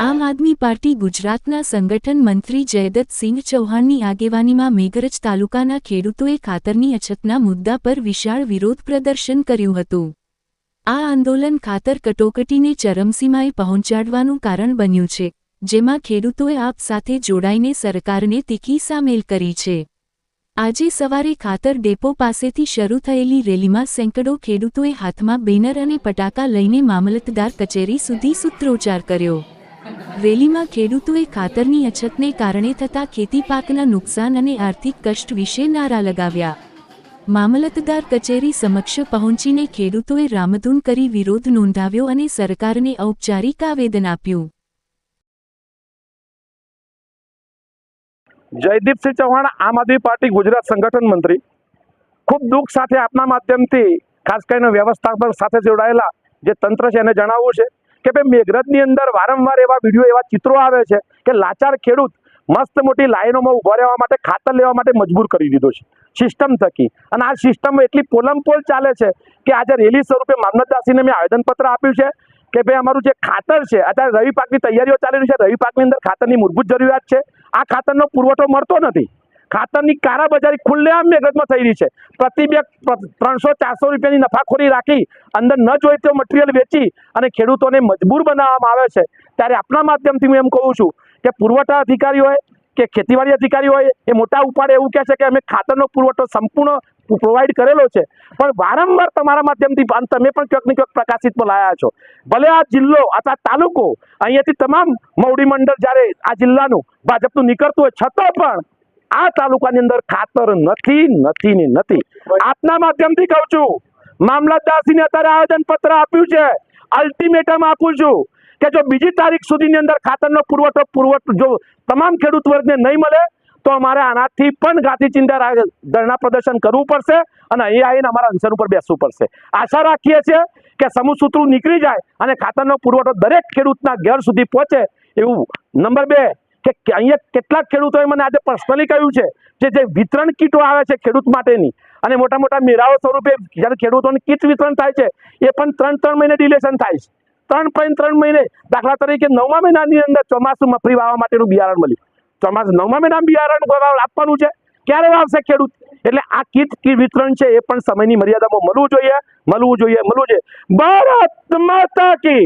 આમ આદમી પાર્ટી ગુજરાતના સંગઠન મંત્રી જયદત્તસિંહ ચૌહાણની આગેવાનીમાં મેઘરજ તાલુકાના ખેડૂતોએ ખાતરની અછતના મુદ્દા પર વિશાળ વિરોધ પ્રદર્શન કર્યું હતું. આ આંદોલન ખાતર કટોકટીને ચરમસીમાએ પહોંચાડવાનું કારણ બન્યું છે, જેમાં ખેડૂતોએ આપ સાથે જોડાઈને સરકારને તીખી સામેલ કરી છે. આજે સવારે ખાતર ડેપો પાસેથી શરૂ થયેલી રેલીમાં સેંકડો ખેડૂતોએ હાથમાં બેનર અને પટાકા લઈને મામલતદાર કચેરી સુધી સૂત્રોચ્ચાર કર્યો. રેલીમાં ખેડૂતોએ ખાતરની અછતને કારણે થતા ખેતી પાકના નુકસાન અને આર્થિક કષ્ટ વિશે નારા લગાવ્યા. મામલતદાર કચેરી સમક્ષ પહોંચીને ખેડૂતોએ રામધૂન કરી વિરોધ નોંધાવ્યો અને સરકારને ઔપચારિક આવેદન આપ્યું. જયદીપસિંહ ચૌહાણ, આમ આદમી પાર્ટી ગુજરાત સંગઠન મંત્રી. ખૂબ દુઃખ સાથે આપના માધ્યમથી, ખાસ કરીને વ્યવસ્થાપન સાથે જોડાયેલા જે તંત્ર છે એને જણાવવું છે કે ભાઈ મેઘરજની અંદર વારંવાર એવા વીડિયો, એવા ચિત્રો આવે છે કે લાચાર ખેડૂત મસ્ત મોટી લાઈનોમાં ઊભા રહેવા માટે, ખાતર લેવા માટે મજબૂર કરી દીધો છે. સિસ્ટમ થકી. અને આ સિસ્ટમ એટલી પોલમપોલ ચાલે છે કે આજે રેલી સ્વરૂપે મામલતદાસીને મેં આવેદનપત્ર આપ્યું છે કે ભાઈ અમારું જે ખાતર છે, અત્યારે રવિ પાકની તૈયારીઓ ચાલી રહી છે, રવિ પાકની અંદર ખાતરની મૂળભૂત જરૂરિયાત છે. આ ખાતરનો પુરવઠો મળતો નથી. ખાતરની કારાબજારી ખુલ્લેઆમ મેઘરજમાં થઈ રહી છે. પ્રતિ બે ત્રણસો, ચારસો રૂપિયાની નફાખોરી રાખી, અંદર ન જોઈ જોઈતો મટીરિયલ વેચી અને ખેડૂતોને મજબૂર બનાવવામાં આવે છે. ત્યારે આપણા માધ્યમથી હું એમ કહું છું કે પુરવઠા અધિકારી હોય કે ખેતીવાડી અધિકારી હોય, એ મોટા ઉપાડે એવું કહે છે કે અમે ખાતરનો પુરવઠો સંપૂર્ણ પ્રોવાઈડ કરેલો છે. પણ વારંવાર તમારા માધ્યમથી તમે પણ ક્યાંક ને ક્યાંક પ્રકાશિતમાં લાયા છો. ભલે આ જિલ્લો અથવા તાલુકો, અહીંયાથી તમામ મવડી મંડળ જ્યારે આ જિલ્લાનું ભાજપનું નીકળતું હોય, છતાં પણ આ તાલુકાની અંદર ખાતર નથી નથી ને નથી. આપના માધ્યમથી કહું છું મામલતદારસિંહને અત્યારે આવેદન પત્ર આપ્યું છે. અલ્ટિમેટમ આપું છું કે જો બીજી તારીખ સુધીની અંદર ખાતરનો પુરવઠો પુરવઠો, જો તમામ ખેડૂત વર્ગને નહીં મળે તો અમારે આનાથી પણ ગાંધી ચિંતા ધરણા પ્રદર્શન કરવું પડશે અને અહીં આવીને અમારા અનશન ઉપર બેસવું પડશે. આશા રાખીએ છીએ કે સમૂહ સૂત્રો નીકળી જાય અને ખાતરનો પુરવઠો દરેક ખેડૂતના ઘર સુધી પહોંચે એવું. નંબર બે, કે અહીંયા કેટલાક ખેડૂતોએ મને આજે પર્સનલી કહ્યું છે કે જે વિતરણ કીટો આવે છે ખેડૂત માટેની અને મોટા મોટા મેળાઓ સ્વરૂપે જ્યારે ખેડૂતોને કીટ વિતરણ થાય છે, એ પણ ત્રણ ત્રણ મહિને ડિલેશન થાય છે. ત્રણ પોઈન્ટ ત્રણ મહિને દાખલા તરીકે નવમા મહિનાની અંદર ચોમાસું મફરી વાવવા માટેનું બિયારણ મળ્યું. ચોમાસું નવમા મહિનામાં બિયારણ આપવાનું છે? ક્યારે આવશે ખેડૂત? એટલે આ કીટ વિતરણ છે એ પણ સમયની મર્યાદામાં મળવું જોઈએ મળવું જોઈએ મળવું જોઈએ. ભારત માતા કી